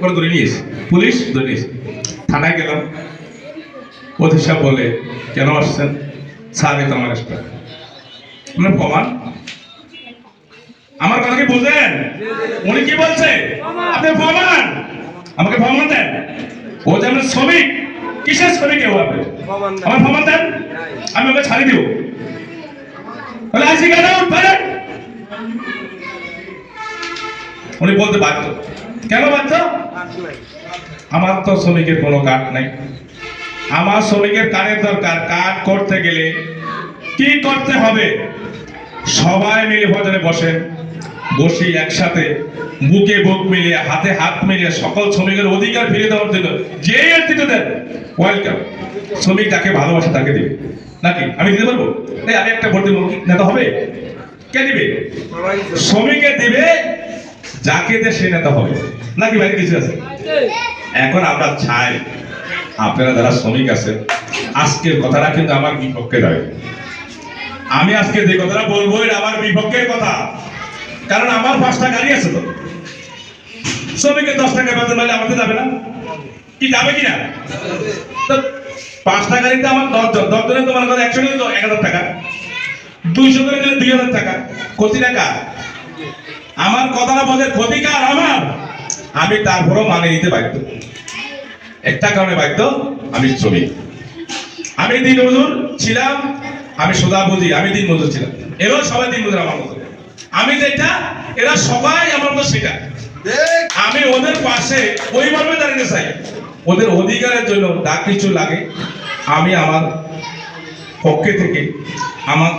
করে ধরে নিয়েছে। পুলিশ ধরে নিয়েছে। থানায় গেলাম। সাহেব বলে, কেন আসছেন? স্যার, এই তো আমার প্রমাণ? আমার কথা কি বুঝলেন? উনি কি বলছে? আপনি প্রমাণ! আমাকে প্রমাণ দেন। ও যে আমার শ্রমিক, কিসের শ্রমিক কেউ আপনি? আমার প্রমাণ দেন। আমি ওকে ছাড়ি দিব। বলে আইসি কেন উঠবেন উনি বলতে বাধ্য। কেন বাধ্য? আমার তো শ্রমিকের কোনো কার্ড নাই। আমার শ্রমিকের কার্ডের দরকার। কার্ড করতে গেলে কি করতে হবে? সবাই মিলে ভজনে বসেন। বসি একসাথে বুকে বুক মিলিয়ে হাতে হাত মিলিয়ে সকল শ্রমিকের অধিকার ফিরে দেওয়ার জন্য। যে নেতৃত্ব দেন ওয়েলকাম শ্রমিক তাকে ভালোবাসে তাকে দিবে। নাকি? আমি দিতে পারব? এই আমি একটা ভোট দিব। নেতা হবে? কে দিবে। শ্রমিকে দিবে যাকে দে সে নেতা হবে। নাকি বাইরে কিছু আছে? এখন আমরা চাই, আপনারা যারা শ্রমিক আছেন আজকের কথাটা কিন্তু আমার বিপক্ষে যাবে আমি আজকে যে কথাটা বলব, এটা আমার বিপক্ষের কথা। কারণ আমার পাঁচটা গাড়ি আছে তো। শ্রমিকের দশ টাকা বেতন পেলে আমাদের যাবে না। কি যাবে কি না তো পাঁচটা গাড়িতে আমার দশ জন দশ জনের তোমার কথা একশো নিলে এক হাজার টাকা। দুইশো করে দিলে দুই হাজার টাকা। কোটি টাকা। আমার কথাটা বলে ক্ষতিকার আমার। আমি তারপরও মানে নিতে বাধ্য। একটা কারণে বাধ্য আমি শ্রমিক। আমি দিন মজুর ছিলাম আমি সোজা বুঝি আমি দিন মজুর ছিলাম। এরাও সবাই দিন মজুর আমার মতো। আমি যেটা এরা সবাই আমার মতো সেটা। আমি ওদের পাশে ওইভাবে দাঁড়িয়ে চাই। ওদের অধিকারের জন্য যা কিছু লাগে আমি আমার পক্ষে থেকে আমার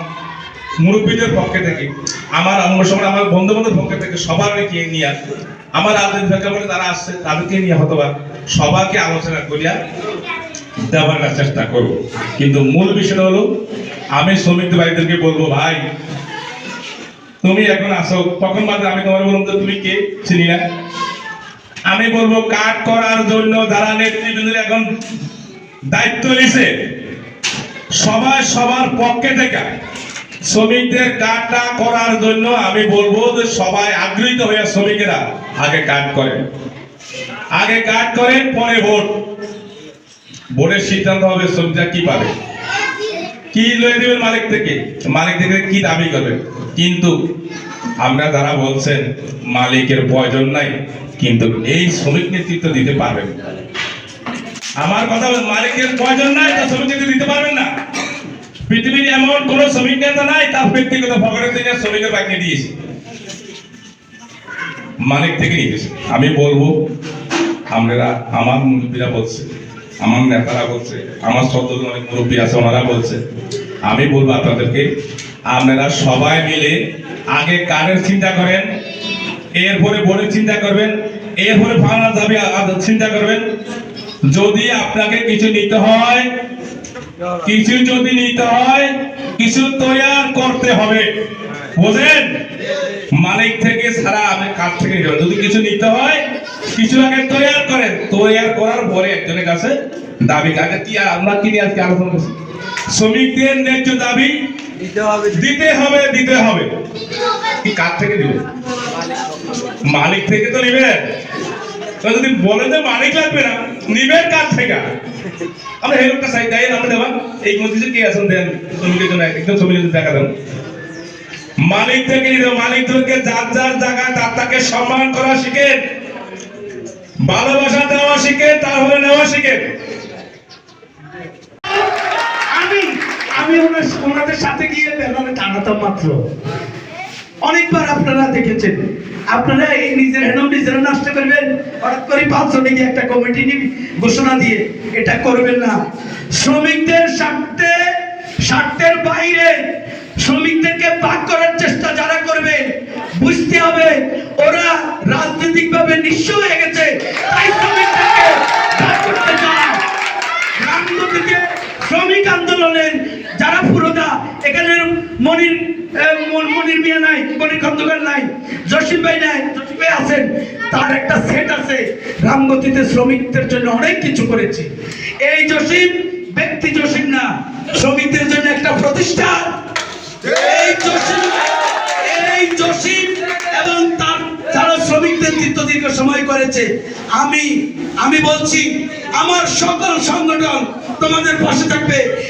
মুরব্বীদের পক্ষে থেকে আমার অন্য সময় আমার বন্ধু বান্ধবের পক্ষে থেকে সবারকে নিয়ে আমার রাজনীতি প্রেক্ষাপটে তারা আসছে তাদেরকে নিয়ে হয়তো বা সবাইকে আলোচনা করিয়া দেওয়ার চেষ্টা করব। কিন্তু মূল বিষয় হলো, আমি শ্রমিক ভাইদেরকে বলব, ভাই, তুমি এখন আসো। তখন মাত্র আমি তোমার তো তুমি কে? চিনি না? আমি বলব কাট করার জন্য যারা নেতৃবৃন্দের এখন দায়িত্ব নিছে, সবাই সবার পক্ষে থেকে শ্রমিকদের কাজটা করার জন্য আমি বলব যে সবাই আগ্রহীত হয়ে শ্রমিকেরা আগে কাজ করেন। আগে কাজ করেন, পরে ভোট। ভোটের সিদ্ধান্ত হবে শ্রমিকরা কি পাবে? কি লয়ে দেবেন মালিক থেকে? মালিক থেকে কি দাবি করবেন কিন্তু আমরা যারা বলছেন মালিকের প্রয়োজন নাই, কিন্তু এই শ্রমিক নেতৃত্ব দিতে পারবেন আমার কথা মালিকের প্রয়োজন নাই তা শ্রমিক নেতৃত্ব দিতে পারবেন না। পৃথিবীর এমন কোন শ্রমিক নেতা নাই, তার ব্যক্তিগত ভগবানের থেকে শ্রমিকের বাইক দিয়েছে। মালিক থেকে নিয়েছে আমি বলব আমরা আমার মুরব্বীরা বলছে, আমার নেতারা বলছে, আমার শ্রদ্ধ অনেক মুরব্বী আছে, ওনারা বলছে, আমি বলব আপনাদেরকে, আপনারা সবাই মিলে আগে কারের চিন্তা করেন, এরপরে বোর্ডের চিন্তা করবেন, এরপরে যাবে আ- চিন্তা করবেন। যদি আপনাকে কিছু নিতে হয় কিছু যদি নিতে হয় কিছু তৈয়ার করতে হবে। বুঝেন মালিক থেকে সারা আমি কাজ থেকে নিতে যদি কিছু নিতে হয় কিছু আগে তৈয়ার করেন। তৈয়ার করার পরে একজনের কাছে দাবি আগে কি আমরা কি নিয়ে আজকে আলোচনা করছি? শ্রমিকদের ন্যায্য দাবি দিতে হবে। দিতে হবে দিতে হবে। কি কার থেকে দিবে? মালিক থেকে তো নিবেন তো যদি বলে যে মালিক লাগবে না নিবেন কার থেকে? আমরা হেলুকটা সাইড দেয় আমরা দেবা এই মসজিদে কে আছেন দেন? শ্রমিকের জন্য একদম শ্রমিকের টাকা দেন। মালিক থেকে নিতে হবে। মালিকদেরকে যার যার জায়গায় তার তাকে সম্মান করা শিখে। ভালোবাসা দেওয়া শিখেন তারপরে নেওয়া শিখে। আমি আমি ওনাদের সাথে গিয়ে টানাতাম মাত্র। অনেকবার আপনারা দেখেছেন। আপনারা এই নিজের হেনম নিজেরা নষ্ট করবেন, হঠাৎ করে পাঁচশো নাকি একটা কমিটি ঘোষণা দিয়ে এটা করবেন না। শ্রমিকদের স্বার্থে, স্বার্থের বাইরে শ্রমিকদেরকে পাক করার চেষ্টা যারা করবে, বুঝতে হবে, ওরা রাজনৈতিকভাবে নিঃস্ব হয়ে গেছে তাই শ্রমিকদেরকে ভাগ করতে চায় রামগতিতে শ্রমিক আন্দোলনের যারা পুরোদা এখানে মনির মন- মনির মিয়া নাই, মনির খন্দকার নাই, জসিম ভাই নাই, জসিম ভাই আছেন। তার একটা সেট আছে, রামগতিতে শ্রমিকদের জন্য অনেক কিছু করেছে। এই জসিম ব্যক্তি জসিম না, শ্রমিকদের জন্য একটা প্রতিষ্ঠান এই জসিম এই জসিম এবং তার যারা শ্রমিকদের নেতৃত্ব দীর্ঘ সময় করেছে, আমি আমি বলছি, আমার সকল সংগঠন তোমাদের পাশে থাকবে।